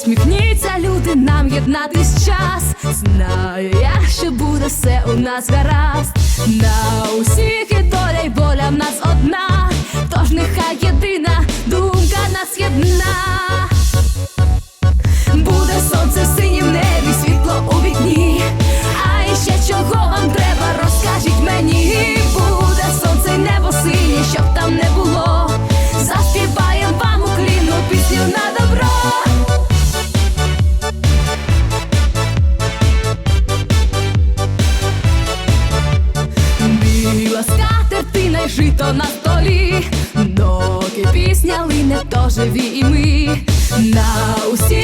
Усміхніться, люди, нам єднатись час. Знаю я, що буде все у нас гаразд. На усіх і доля й воля жито на столі, доки пісня лине, то живі і ми на усі.